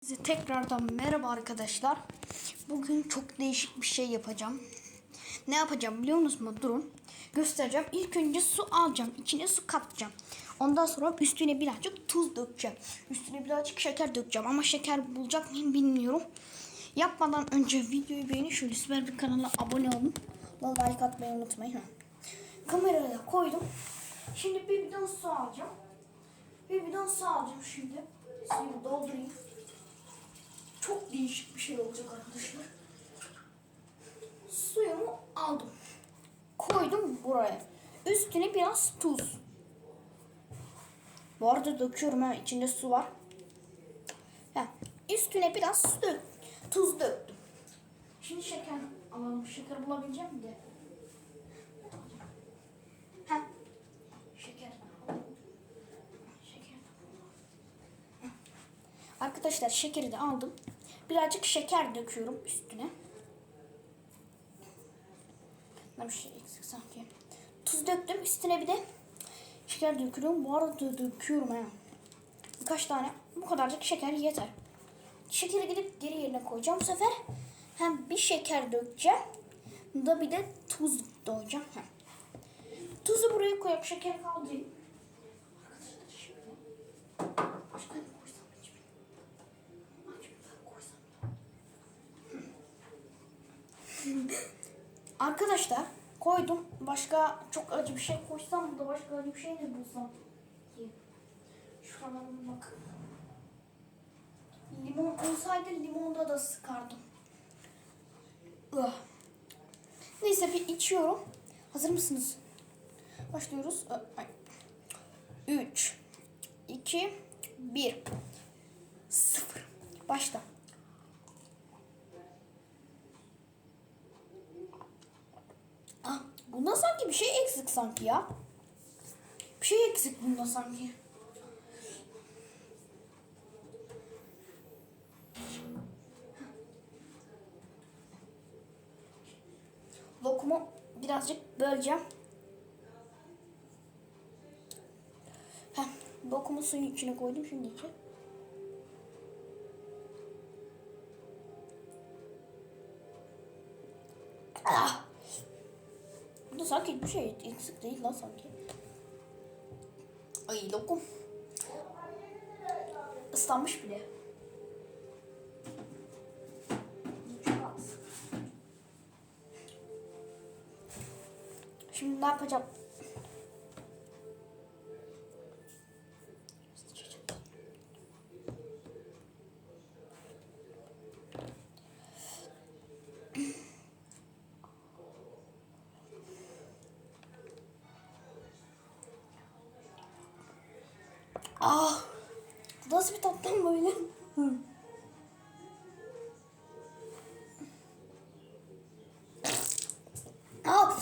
Size tekrardan merhaba arkadaşlar. Bugün çok değişik bir şey yapacağım. Ne yapacağım biliyor musunuz? Durun. Göstereceğim. İlk önce su alacağım. İçine su katacağım. Ondan sonra üstüne birazcık tuz dökeceğim. Üstüne birazcık şeker dökeceğim. Ama şeker bulacak mıyım bilmiyorum. Yapmadan önce videoyu beğenin. Şöyle süper bir kanala abone olun. Vallahi like atmayı unutmayın. Kameraya da koydum. Şimdi bir bidon su alacağım. Bir bidon su alacağım şimdi. Suyu doldurayım. Çok değişik bir şey olacak arkadaşlar. Suyumu aldım. Koydum buraya. Üstüne biraz tuz. Bu arada döküyorum ha. içinde su var. Ha, üstüne biraz su dök, tuz döktüm. Şimdi şeker alalım. Şeker bulabileceğim de. Ha. Şeker. Şeker. Arkadaşlar şekeri de aldım. Birazcık şeker döküyorum üstüne. Ne bir şey eksik sanki. Tuz döktüm üstüne bir de şeker döküyorum. Bu arada döküyorum ha. Birkaç tane. Bu kadarcık şeker yeter. Şekeri gidip geri yerine koyacağım bu sefer. Hem bir şeker dökeceğim. Da bir de tuz. Heh. Tuzu buraya koyup şekeri kaldırayım. Arkadaşlar şimdi. Başka ne koysam hiçbir. Acı biber koysam ya. Arkadaşlar koydum. Başka çok acı bir şey koysam da başka acı bir şey ne bulsam bir bak. Limon olsaydı limonda da sıkardım. Ugh. Neyse bir içiyorum. Hazır mısınız? Başlıyoruz. 3 2 1 0 Başla. Ah, bunda sanki bir şey eksik sanki ya. Bir şey eksik bunda sanki. Lokumu birazcık böleceğim. Heh, lokumu suyun içine koydum şimdi. Ah! Bunda sanki bir şey eksik değil lan sanki. Ay lokum. Islanmış bile. Şimdi ne yapacağım? Ah! Nasıl bir tat lan böyle? Hı. Ah!